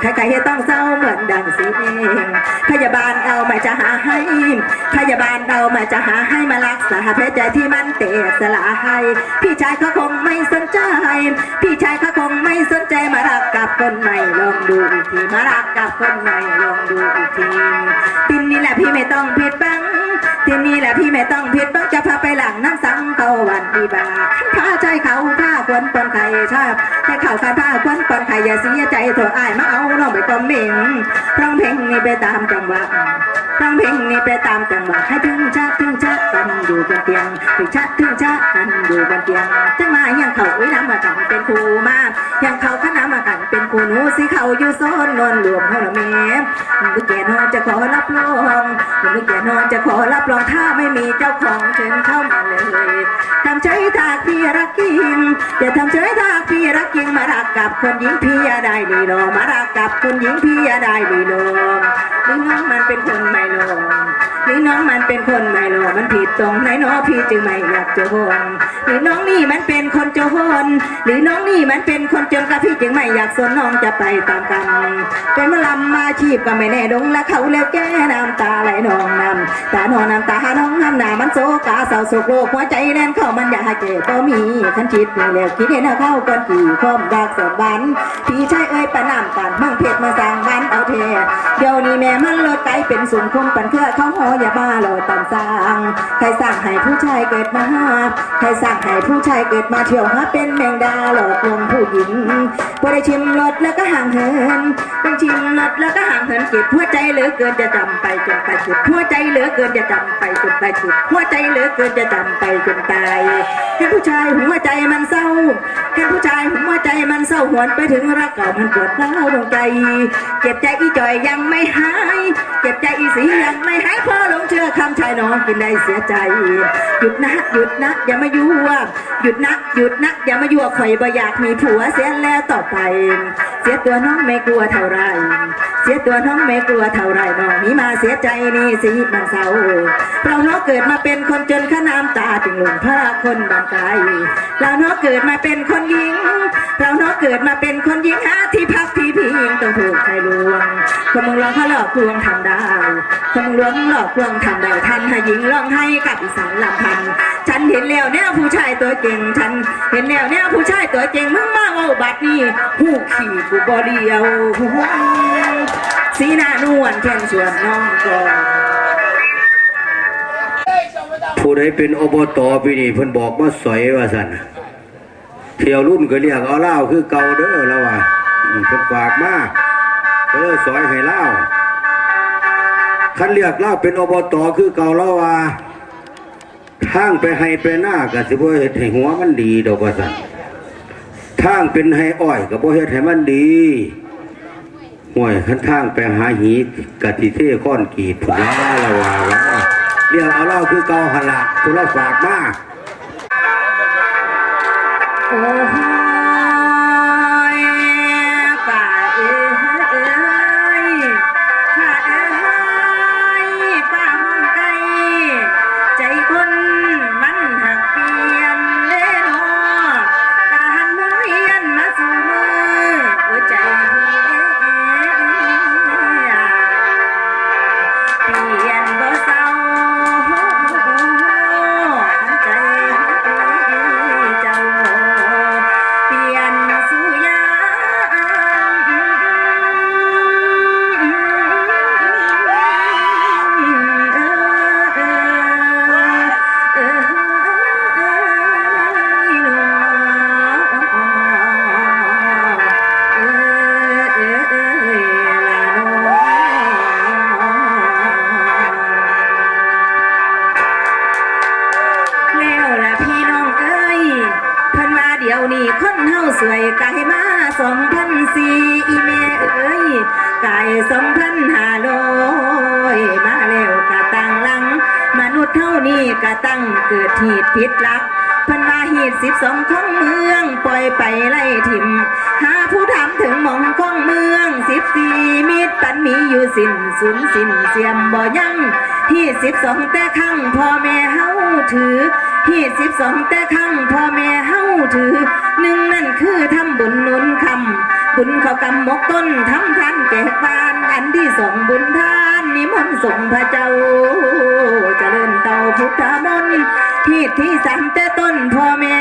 ใครๆต้องเศร้าเหมือนดังสีเองพยาบาลเอามาจะหาให้ พยาบาลเอามาจะหาให้มารักษาแผลใจที่มันเตะสลายพี่ชายเขาคงไม่สนใจ พี่ชายเขาคงไม่สนใจมารักกับคนใหม่ลองดูอีกทีมารักกับคนใหม่ลองดูอีกทีทีนี้แหละพี่ไม่ต้องผิดบัง ที่นี้แหละพี่ไม่ต้องผิดบังจะพาไปหลังน้ำสังเกาวันดีบาพาใจเขาพาควนปนไข่ชอบให้เขาการพาควนปนไข่อย่าเสียใจเถอะอ้ายมาเอาน้องไปกอมเมงร้องเพลงนี่ไปตามจังหวะร้องเพลงนี่ไปตามจังหวะให้ถึงชาถึงชากันอยู่บนเตียงถึงชาถึงชากันอยู่บนเตียงจังมายังเขาไว้น้ำมากันเป็นครูมายังเขาขนามากันเป็นครูหนูสิเขาอยู่โซนนวลรวมห้องละเมลูกแก่นอนจะขอรับรอง ลูกแกนอนจะขอรับรองถ้าไม่มีเจ้าของเชิญเข้ามาเลยทำใจทากพี่รักกิงอย่าทำใจทากพี่รักกิงมารักกับคนหญิงพี่อย่าได้ดีโลมารักกับคนหญิงพี่อย่าได้ดีโลหรือน้องมันเป็นคนไม่ลง หรือน้องมันเป็นคนไม่ลงมันผิดตรงไหนเนาะพี่จึงไม่อยากจะโหนหรือน้องนี่มันเป็นคนจนหรือน้องนี่มันเป็นคนจนกับพี่จึงไม่อยากสนน้องจะไปตามกันเป็นมาลำมาชีพก็ไม่แน่ดงและเขาแล้วแก้น้ำตาไหลนองน้ำตานองน้ำตาน้องน้ำหนามันโศกาเศร้าโศกโลกหัวใจแน่นเข้ามันอยากเจ็บก็มีขันจิตนี่แล้วคิดเห็นเข้ากันกี่ความดักสดบันพี่ชายเอ้ยปะน้ำกันมั่งเพชรมาสร้างบ้านเอาเทเดี๋ยวนี้แม่มันลดไกลเป็นสุ่มคมปันเครือเขาหออย่าบ้าเราตามสร้างใครสั่งให้ผู้ชายเกิดมาใครสั่งให้ผู้ชายเกิดมาเที่ยวหาเป็นแมงดาหลอกลวงผู้หญิงพอได้ชิมรสแล้วก็ห่างเหินเป็นชิมรสแล้วก็ห่างเหินเก็บหัวใจเหลือเกินจะจำไปจนตายสุดหัวใจเหลือเกินจะจำไปจนตายสุดหัวใจเหลือเกินจะจำไปจนตายเห็นผู้ชายหัวใจมันเศร้าเห็นผู้ชายหัวใจ เศร้าหวนไปถึงรักเก่ามันปวดร้าวดวงใจ เจ็บใจอีจ่อยยังไม่หาย เจ็บใจอีสียังไม่หายพอหลงเชื่อคำชายน้องกินได้เสียใจ หยุดนะหยุดนะอย่ามายั่วหยุดนะหยุดนะอย่ามายั่วข่อยบ่อยากมีผัวเสียแล้วต่อไป เสียตัวน้องไม่กลัวเท่าไร ตัวน้องไม่กลัวเท่าไรน้องนี้มาเสียใจนี่สิมันเศร้าเราเนาะเกิดมาเป็นคนจนข้าน้ำตาจึงหลงพระคนบางกายเราเนาะเกิดมาเป็นคนหญิง เราเนาะเกิดมาเป็นคนหญิงหาที่พักที่พิงต้องถูกใครลวงคนมึงลองเขาหลอกลวงทำได้คนมึงลวงหลอกลวงทำได้ทันให้หญิงร้องให้กับอีสานลำพันฉันเห็นแล้วเนี่ยผู้ชายตัวเก่งฉัน เห็นแล้วเนี่ยผู้ชายตัวเก่งมึงมาเอาบัตรนี่ผู้ขี่กูบอเดียว สีหน้านวลแค่นชวนน้องก่อนผู้ใดเป็นอบตปีนี้เพิ่นบอกว่าสอยว่าสันเที่ยวรุ่นก็เรียกเอาเหล้าคือเก่าเด้อแล้วว่าอืมเพิ่นฝากมาก็เลยสอยให้เหล้าคันเรียกเหล้าเป็นอบตคือเก่าแล้วว่าทางไปให้ไปหน้าก็สิบ่เฮ็ดให้หัวมันดีดอกว่าสันทางเป็นให้อ้อยก็บ่เฮ็ดให้มันดี ห่วยคันทางไปหาหีกะทิเทค้อนกรีดพุ่นละแล้วว่าว่าเรียกเอาเล่าคือเกาหละคุณเราฝากมาก นี้คนเฮาสวยกายมาสองพันสี่อีเมเอ้ยกายสองพันห้าร้อยมาแล้วกะตั้งลัง มนุษย์เท่านี้กะตั้งเกิดเหตุผิดลักพิ่นว่าเหตุสิบสองของเมือง ปล่อยไปไล่ถิ่มหาผู้ถามถึงมองของเมืองสิบสี่มิตรปันมีอยู่สิ้นสุนสิ้นเสียมบ่ยังที่สิบสองแต่ข้างพ่อแม่เฮาถือ ที่สิบสองแต่ข้างพ่อแม่เฮาถือหนึ่งนั่นคือทำบุญนุนคำบุญเขากำมกต้นทำทานแจกบานอันที่สองบุญทานนิมนต์ส่งพระเจ้าเจริญเตาพุทธมนต์ที่ที่สามแต่ต้นพ่อแม่